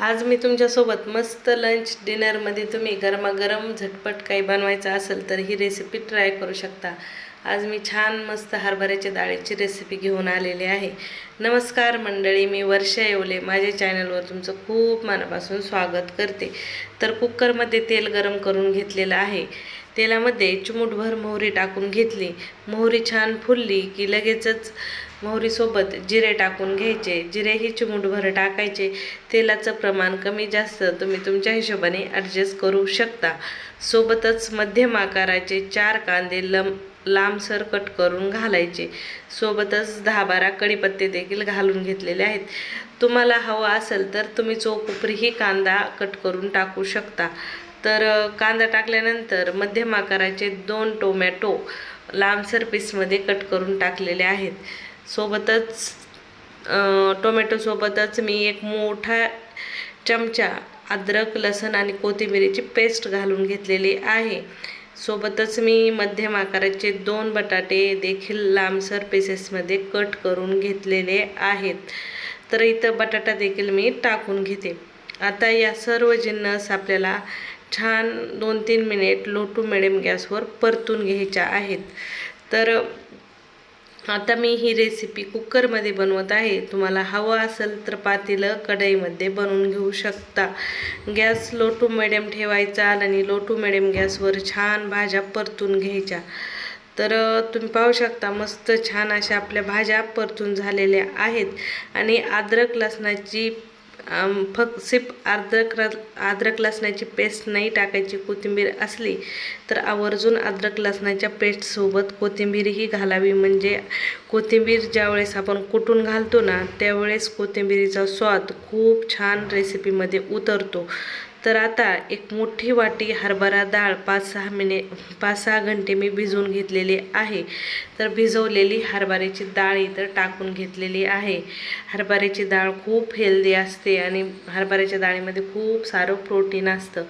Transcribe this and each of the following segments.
आज मी तुमच्यासोबत मस्त लंच डिनरमध्ये तुम्ही गरमागरम झटपट काही बनवायचं असेल तर ही रेसिपी ट्राय करू शकता. आज मी छान मस्त हरभऱ्याच्या डाळीची रेसिपी घेऊन आलेली आहे. नमस्कार मंडळी मी वर्षा येवले. माझ्या चॅनलवर तुमचं खूप मनापासून स्वागत करते. तर कुकरमध्ये तेल गरम करून घेतलेलं आहे. तेलामध्ये चिमूटभर मोहरी टाकून घेतली. मोहरी छान फुलली की लगेचच मोहरीसोबत जिरे टाकून घ्यायचे. जिरेही चिमूटभर टाकायचे. तेलाचं प्रमाण कमी जास्त तुम्ही तुमच्या हिशोबाने ॲडजस्ट करू शकता. सोबतच मध्यम आकाराचे चार कांदे लम लांबसर कट करून घालायचे. सोबतच दहा बारा कढीपत्ते देखील घालून घेतलेले आहेत. तुम्हाला हवं असेल तर तुम्ही चोकुपरीही कांदा कट करून टाकू शकता. तर कांदा टाकल्यानंतर मध्यम आकाराचे दोन टोमॅटो लांबसर पीसमध्ये कट करून टाकलेले आहेत. सोबतच टोमॅटोसोबतच मी एक मोठा चमचा अद्रक लसण आणि कोथिंबिरीची पेस्ट घालून घेतलेली आहे. सोबतच मी मध्यम आकाराचे दोन बटाटे देखील लांबसर पीसेसमध्ये कट करून घेतलेले आहेत. तर इथं बटाटा देखील मी टाकून घेते. आता या सर्व जिन्नस आपल्याला छान दोन तीन मिनिट लो टू मिडियम गॅसवर परतून घ्यायच्या आहेत. तर आता मी ही रेसिपी कुकरमध्ये बनवत आहे. तुम्हाला हवं असेल तर पातेलं कढईमध्ये बनवून घेऊ शकता. गॅस लो टू मिडियम ठेवायचा आणि लो टू मिडियम गॅसवर छान भाज्या परतून घ्यायच्या. तर तुम्ही पाहू शकता मस्त छान अशा आपल्या भाज्या परतून झालेल्या आहेत. आणि अद्रक लसणाची फक्त सिप अद्रक र- अद्रक लसणाची पेस्ट नाही टाकायची कोथिंबीर असली तर आवर्जून अद्रक लसणाच्या पेस्टसोबत कोथिंबीरही घालावी. म्हणजे कोथिंबीर ज्यावेळेस आपण कुटून घालतो ना त्यावेळेस कोथिंबीरीचा स्वाद खूप छान रेसिपीमध्ये उतरतो. तर आता एक मोठी वाटी हरभरा डाळ पाच सहा मिने पाच सहा घंटे मी भिजवून घेतलेली आहे. तर भिजवलेली हरभऱ्याची डाळ इथं टाकून घेतलेली आहे. हरभऱ्याची डाळ खूप हेल्दी असते आणि हरभऱ्याच्या डाळीमध्ये खूप सारं प्रोटीन असतं.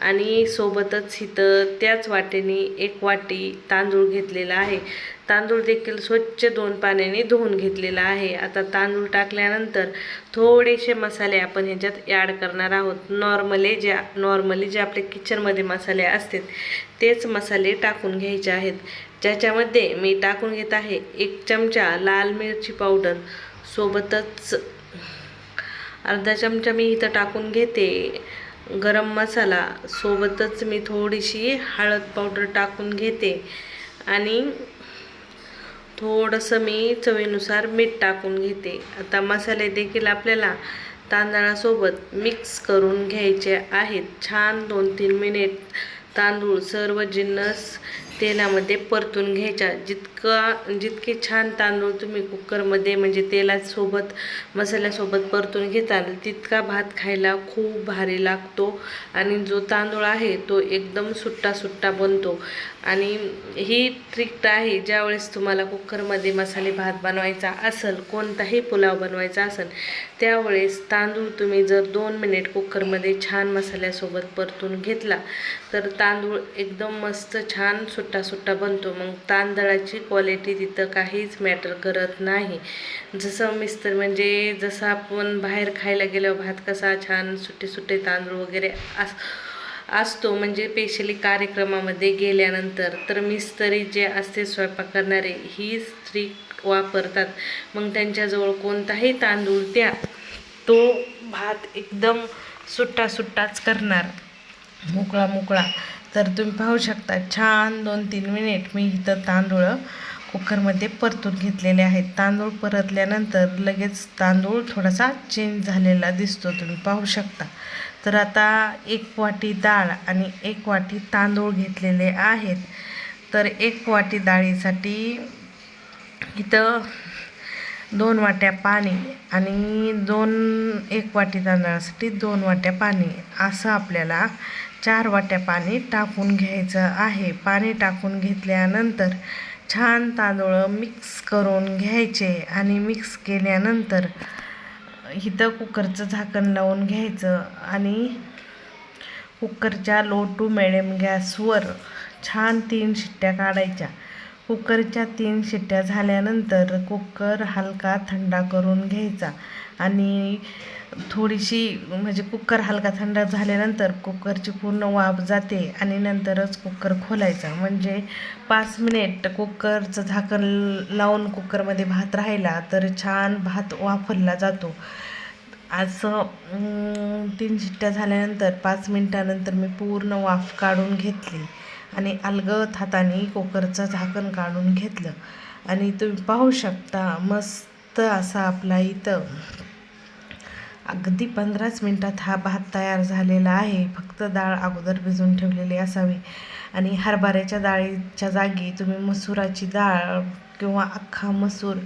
आणि सोबतच इथं त्याच वाटेने एक वाटी तांदूळ घेतलेला आहे. तांदूळ देखील स्वच्छ दोन पाण्याने धुवून घेतलेला आहे. आता तांदूळ टाकल्यानंतर थोडेसे मसाले आपण ह्याच्यात ॲड करणार आहोत. नॉर्मली ज्या नॉर्मली जे आपले किचनमध्ये मसाले असतात तेच मसाले टाकून घ्यायचे आहेत. ज्याच्यामध्ये मी टाकून घेत आहे एक चमचा लाल मिरची पावडर सोबतच अर्धा चमचा मी इथं टाकून घेते. गरम मसाला. सोबतच मी थोडीशी हळद पावडर टाकून घेते. आणि थोडंसं मी चवीनुसार मीठ टाकून घेते. आता मसाले देखील आपल्याला तांदळासोबत मिक्स करून घ्यायचे आहेत. छान दोन तीन मिनिट तांदूळ सर्व जिन्नस तेलामध्ये परतून घ्यायच्या. जितका जितके छान तांदूळ तुम्ही कुकरमध्ये म्हणजे तेलासोबत मसाल्यासोबत परतून घेताल तितका भात खायला खूप भारी लागतो. आणि जो तांदूळ आहे तो एकदम सुट्टा सुट्टा बनतो. आणि ही ट्रिक आहे ज्यावेळेस तुम्हाला कुकरमध्ये मसाले भात बनवायचा असेल कोणताही पुलाव बनवायचा असेल त्यावेळेस तांदूळ तुम्ही जर दोन मिनिट कुकरमध्ये छान मसाल्यासोबत परतून घेतला तर तांदूळ एकदम मस्त छान सुट्टा सुट्टा बनतो. मग तांदळाची क्वालिटी तिथं काहीच मॅटर करत नाही. जसं मिस्तर म्हणजे जसं आपण बाहेर खायला गेल्यावर भात कसा छान सुट्टे सुट्टे तांदूळ वगैरे अस असतो. म्हणजे स्पेशली कार्यक्रमामध्ये गेल्यानंतर तर मिस्तरी जे असते स्वयंपाक करणारे ही स्त्री वापरतात. मग त्यांच्याजवळ कोणताही तांदूळ द्या तो भात एकदम सुट्टा सुट्टाच करणार. मोकळा मोकळा तर तुम्ही पाहू शकता छान दोन तीन मिनिट मी इथं तांदूळ कुकरमध्ये परतून घेतलेले आहेत. तांदूळ परतल्यानंतर लगेच तांदूळ थोडासा चेंज झालेला दिसतो तुम्ही पाहू शकता. तर आता एक वाटी डाळ आणि एक वाटी तांदूळ घेतलेले आहेत. तर एक वाटी डाळीसाठी इथं दोन वाट्या पाणी आणि दोन एक वाटी तांदळासाठी दोन वाट्या पाणी. असं आपल्याला चार वाट्या पाणी टाकून घ्यायचं आहे. पाणी टाकून घेतल्यानंतर छान तांदूळ मिक्स करून घ्यायचे आणि मिक्स केल्यानंतर इथं कुकरचं झाकण लावून घ्यायचं आणि कुकरच्या लो टू मिडियम गॅसवर छान तीन शिट्ट्या काढायच्या. कुकरच्या तीन शिट्ट्या झाल्यानंतर कुकर हलका थंडा करून घ्यायचा आणि थोडीशी म्हणजे कुकर हलका थंड झाल्यानंतर कुकरची पूर्ण वाफ जाते आणि नंतरच कुकर खोलायचा. म्हणजे पाच मिनिट कुकरचं झाकण लावून कुकरमध्ये भात राहिला तर छान भात वाफरला जातो. असं तीन शिट्ट्या झाल्यानंतर पाच मिनटानंतर मी पूर्ण वाफ काढून घेतली. आणि अलगत हाताने कुकरचं झाकण काढून घेतलं. आणि तुम्ही पाहू शकता मस्त असा आपला इथं अगदी पंधराच मिनटात हा भात तयार झालेला आहे. फक्त डाळ अगोदर भिजवून ठेवलेली असावी. आणि हरभऱ्याच्या डाळीच्या जागी तुम्ही मसुराची डाळ किंवा अख्खा मसूर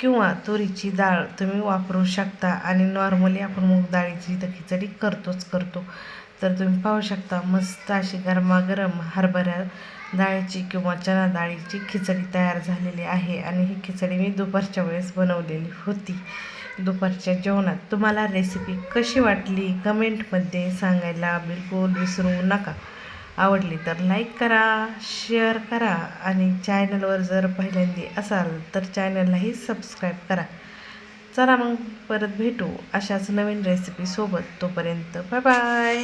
किंवा तुरीची डाळ तुम्ही वापरू शकता. आणि नॉर्मली आपण मूग डाळीची तर खिचडी करतोच करतो. तर तुम्ही पाहू शकता मस्त अशी गरमागरम हरभऱ्या डाळीची किंवा चना डाळीची खिचडी तयार झालेली आहे. आणि ही खिचडी मी दुपारच्या वेळेस बनवलेली होती. दुपारच्या जेवणात तुम्हाला रेसिपी कशी वाटली कमेंटमध्ये सांगायला बिलकुल विसरू नका. आवडली तर लाईक करा शेअर करा आणि चॅनलवर जर पहिल्यांदी असाल तर चॅनललाही सबस्क्राईब करा. चला मग परत भेटू अशाच नवीन रेसिपीसोबत तोपर्यंत बाय बाय